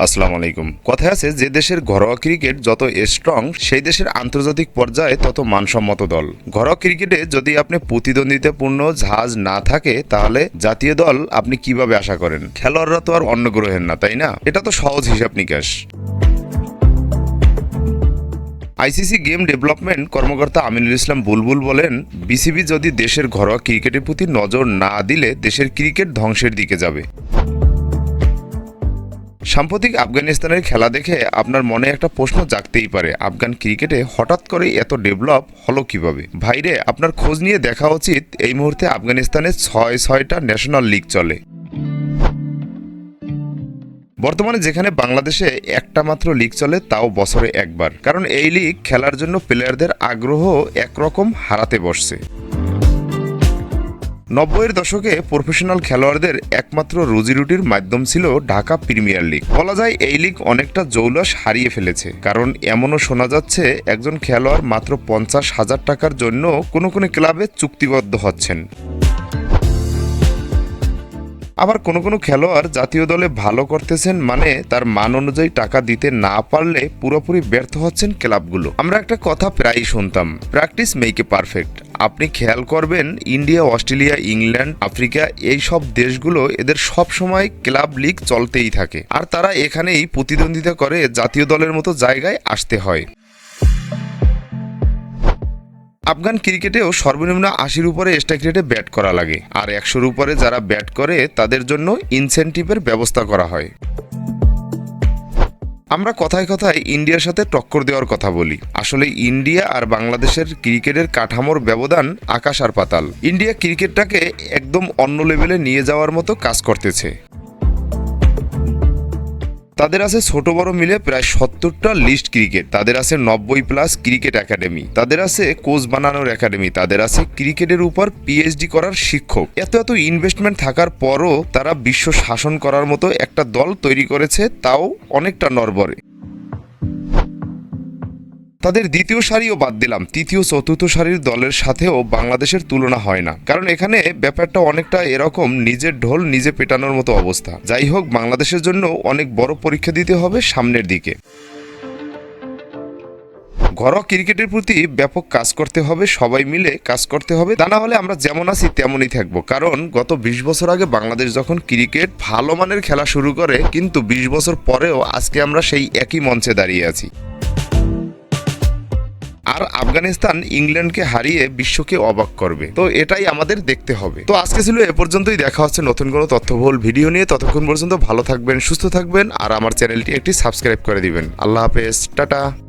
আসসালামু আলাইকুম। কথায় আছে, যে দেশের ঘরোয়া ক্রিকেট যত স্ট্রং সেই দেশের আন্তর্জাতিক পর্যায়ে তত মানসম্মত দল। ঘরোয়া ক্রিকেটে যদি আপনি প্রতিদ্বন্দ্বিতাপূর্ণ ঝাঁজ না থাকে, তাহলে জাতীয় দল আপনি কীভাবে আশা করেন? খেলোয়াড়রা তো আর অন্য গ্রহের না, তাই না? এটা তো সহজ হিসাব নিকাশ। আইসিসি গেম ডেভেলপমেন্ট কর্মকর্তা আমিনুল ইসলাম বুলবুল বলেন, বিসিবি যদি দেশের ঘরোয়া ক্রিকেটের প্রতি নজর না দিলে দেশের ক্রিকেট ধ্বংসের দিকে যাবে। সাম্প্রতিক আফগানিস্তানের খেলা দেখে আপনার মনে একটা প্রশ্ন জাগতেই পারে, আফগান ক্রিকেটে হঠাৎ করে এত ডেভেলপ হলো কীভাবে? ভাইরে, আপনার খোঁজ নিয়ে দেখা উচিত, এই মুহূর্তে আফগানিস্তানে ছয় ছয়টা ন্যাশনাল লিগ চলে। বর্তমানে যেখানে বাংলাদেশে একটা মাত্র লিগ চলে, তাও বছরে একবার। কারণ এই লিগ খেলার জন্য প্লেয়ারদের আগ্রহ একরকম হারাতে বসছে। নব্বইয়ের দশকে প্রফেশনাল খেলোয়াড়দের একমাত্র রুজিরুটির মাধ্যম ছিল ঢাকা প্রিমিয়ার লিগ বলা যায় এই লিগ অনেকটা জৌলস হারিয়ে ফেলেছে, কারণ এমনও শোনা যাচ্ছে একজন খেলোয়াড় মাত্র পঞ্চাশ হাজার টাকার জন্য কোনো কোনো ক্লাবে চুক্তিবদ্ধ হচ্ছেন। আবার কোনো কোনো খেলোয়াড় জাতীয় দলে ভালো করতেছেন মানে তার মান অনুযায়ী টাকা দিতে না পারলে পুরোপুরি ব্যর্থ হচ্ছেন ক্লাবগুলো। আমরা একটা কথা প্রায়ই শুনতাম, প্র্যাকটিস মেক এ পারফেক্ট। আপনি খেয়াল করবেন, ইন্ডিয়া, অস্ট্রেলিয়া, ইংল্যান্ড, আফ্রিকা এই সব দেশগুলো এদের সব সময় ক্লাব লিগ চলতেই থাকে। আর তারা এখানেই প্রতিদ্বন্দ্বিতা করে জাতীয় দলের মতো জায়গায় আসতে হয়। আফগান ক্রিকেটেও সর্বনিম্ন আশির উপরে স্ট্রাইক রেটে ব্যাট করা লাগে। আর একশোর উপরে যারা ব্যাট করে, তাদের জন্য ইনসেন্টিভের ব্যবস্থা করা হয়। আমরা কথায় কথায় ইন্ডিয়ার সাথে টক্কর দেওয়ার কথা বলি। আসলে ইন্ডিয়া আর বাংলাদেশের ক্রিকেটের কাঠামোর ব্যবধান আকাশ আর পাতাল। ইন্ডিয়া ক্রিকেটটাকে একদম অন্য লেভেলে নিয়ে যাওয়ার মতো কাজ করতেছে। তাদের আছে ছোট বড় মিলে প্রায় সত্তরটা লিস্ট ক্রিকেট। তাদের আছে নব্বই প্লাস ক্রিকেট একাডেমি। তাদের আছে কোচ বানানোর একাডেমি। তাদের আছে ক্রিকেটের উপর পিএইচডি করার শিক্ষক। এত এত ইনভেস্টমেন্ট থাকার পরও তারা বিশ্ব শাসন করার মতো একটা দল তৈরি করেছে, তাও অনেকটা নরবরে তাদের দ্বিতীয় সারিও বাদ দিলাম। তৃতীয়, চতুর্থ সারির দলের সাথেও বাংলাদেশের তুলনা হয় না। কারণ এখানে ব্যাপারটা অনেকটা এরকম, নিজের ঢোল নিজে পেটানোর মতো অবস্থা। যাই হোক, বাংলাদেশের জন্য অনেক বড় পরীক্ষা দিতে হবে সামনের দিকে। ঘরোয়া ক্রিকেটের প্রতি ব্যাপক কাজ করতে হবে, সবাই মিলে কাজ করতে হবে। তা না হলে আমরা যেমন আছি, তেমনই থাকব। কারণ গত বিশ বছর আগে বাংলাদেশ যখন ক্রিকেট ভালো মানের খেলা শুরু করে, কিন্তু বিশ বছর পরেও আজকে আমরা সেই একই মঞ্চে দাঁড়িয়ে আছি। আর আফগানিস্তান ইংল্যান্ডকে হারিয়ে বিশ্বকে অবাক করবে। তো এটাই আমাদের দেখতে হবে। তো আজকে ছিল এ পর্যন্তই। দেখা হচ্ছে নতুন কোনো তথ্যবহুল ভিডিও নিয়ে। ততক্ষণ পর্যন্ত ভালো থাকবেন, সুস্থ থাকবেন, আর আমার চ্যানেলটি একটি সাবস্ক্রাইব করে দিবেন। আল্লাহ হাফেজ। টাটা।